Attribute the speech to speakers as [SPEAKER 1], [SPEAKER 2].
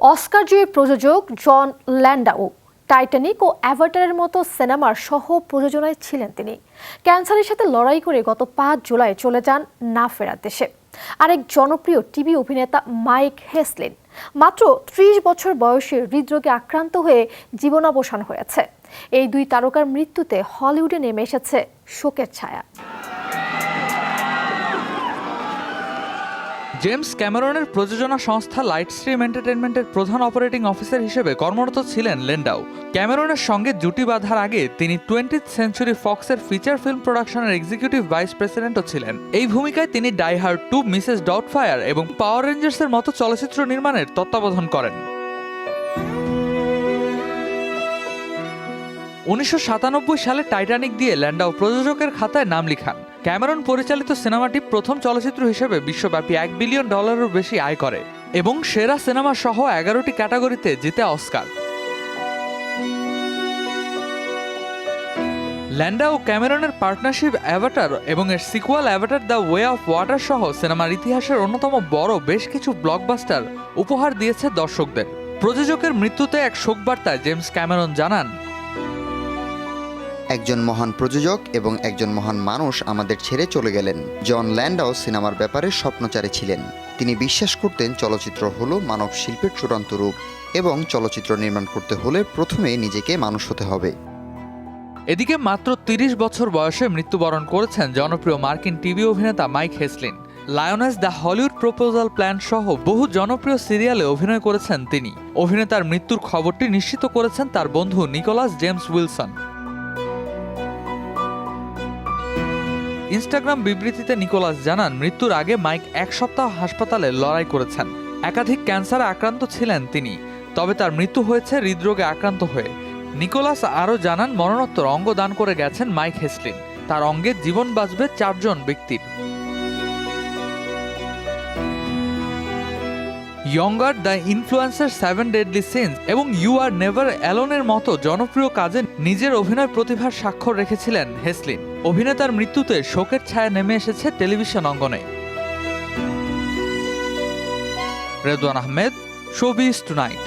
[SPEAKER 1] Oscar জয়ী প্রযোজক জন ল্যান্ডাও Titanic ও অ্যাভাটারের মতো সিনেমার সহ প্রযোজনায় ছিলেন তিনি। ক্যান্সারের সাথে লড়াই করে গত পাঁচ জুলাই চলে যান না ফেরার দেশে। আরেক জনপ্রিয় টিভি অভিনেতা মাইক হেসলিন মাত্র ত্রিশ বছর বয়সে হৃদরোগে আক্রান্ত হয়ে জীবনাবসান হয়েছে। এই দুই তারকার মৃত্যুতে হলিউডে নেমে এসেছে শোকের ছায়া।
[SPEAKER 2] জেমস ক্যামেরনের প্রযোজনা সংস্থা লাইট স্ট্রিম এন্টারটেনমেন্টের প্রধান অপারেটিং অফিসার হিসেবে কর্মরত ছিলেন লেন্ডাও। ক্যামেরনের সঙ্গে জুটি বাঁধার আগে তিনি টোয়েন্টি সেঞ্চুরি ফক্সের ফিচার ফিল্ম প্রোডাকশনের এক্সিকিউটিভ ভাইস প্রেসিডেন্টও ছিলেন। এই ভূমিকায় তিনি ডাইহার্ড টু মিসেস ডাউটফায়ার এবং পাওয়ার রেঞ্জার্সের মতো চলচ্চিত্র নির্মাণের তত্ত্বাবধান করেন। উনিশশো সাতানব্বই সালে টাইটানিক দিয়ে ল্যান্ডাও প্রযোজকের খাতায় নাম লিখান। ক্যামেরন পরিচালিত সিনেমাটি প্রথম চলচ্চিত্র হিসেবে বিশ্বব্যাপী এক বিলিয়ন ডলারেরও বেশি আয় করে, এবং সেরা সিনেমা সহ এগারোটি ক্যাটাগরিতে জিতে অস্কার। ল্যান্ডা ও ক্যামেরনের পার্টনারশিপ অ্যাভাটার এবং এর sequel Avatar the way of water সহ সিনেমার ইতিহাসের অন্যতম বড় বেশ কিছু ব্লকবাস্টার উপহার দিয়েছে দর্শকদের। প্রযোজকের মৃত্যুতে এক শোকবার্তায় জেমস ক্যামেরন জানান
[SPEAKER 3] একজন মহান প্রযোজক এবং একজন মহান মানুষ আমাদের ছেড়ে চলে গেলেন। জন ল্যান্ডাও সিনেমার ব্যাপারে স্বপ্নচারী ছিলেন। তিনি বিশ্বাস করতেন চলচ্চিত্র হলো মানব শিল্পের চূড়ান্ত রূপ এবং চলচ্চিত্র নির্মাণ করতে হলে প্রথমে নিজেকে মানুষ হতে হবে।
[SPEAKER 2] এদিকে মাত্র তিরিশ বছর বয়সে মৃত্যুবরণ করেছেন জনপ্রিয় মার্কিন টিভি অভিনেতা Mike Heslin. Lioness the Hollywood proposal plan সহ বহু জনপ্রিয় সিরিয়ালে অভিনয় করেছেন তিনি। অভিনেতার মৃত্যুর খবরটি নিশ্চিত করেছেন তার বন্ধু নিকোলাস জেমস উইলসন। ইনস্টাগ্রাম বিবৃতিতে নিকোলাস জানান, মৃত্যুর আগে মাইক এক সপ্তাহ হাসপাতালে লড়াই করেছেন। একাধিক ক্যান্সারে আক্রান্ত ছিলেন তিনি, তবে তার মৃত্যু হয়েছে হৃদরোগে আক্রান্ত হয়ে। নিকোলাস আরও জানান, মরণোত্তর অঙ্গ দান করে গেছেন মাইক হেসলিন। তার অঙ্গে জীবন বাঁচবে চারজন ব্যক্তির। Younger the influencer seven deadly sins এবং ইউ আর নেভার অ্যালোনের মতো জনপ্রিয় কাজে নিজের অভিনয় প্রতিভার স্বাক্ষর রেখেছিলেন হেসলিন। অভিনেতার মৃত্যুতে শোকের ছায়া নেমে এসেছে টেলিভিশন অঙ্গনে। Redwan Ahmed, showbiz tonight.